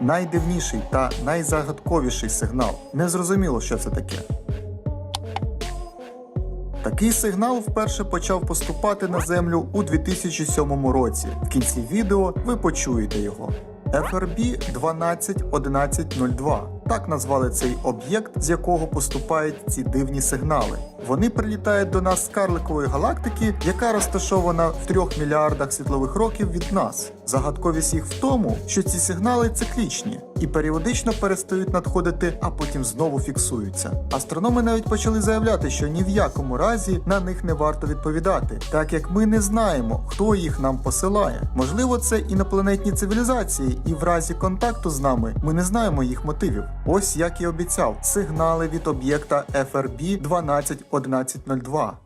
найдивніший та найзагадковіший сигнал. Незрозуміло, що це таке. Такий сигнал вперше почав поступати на землю у 2007 році. В кінці відео ви почуєте його. FRB 121102. Так назвали цей об'єкт, з якого поступають ці дивні сигнали. Вони прилітають до нас з карликової галактики, яка розташована в 3 мільярдах світлових років від нас. Загадковість їх в тому, що ці сигнали циклічні і періодично перестають надходити, а потім знову фіксуються. Астрономи навіть почали заявляти, що ні в якому разі на них не варто відповідати, так як ми не знаємо, хто їх нам посилає. Можливо, це інопланетні цивілізації, і в разі контакту з нами ми не знаємо їх мотивів. Ось як і обіцяв, сигнали від об'єкта FRB 121102.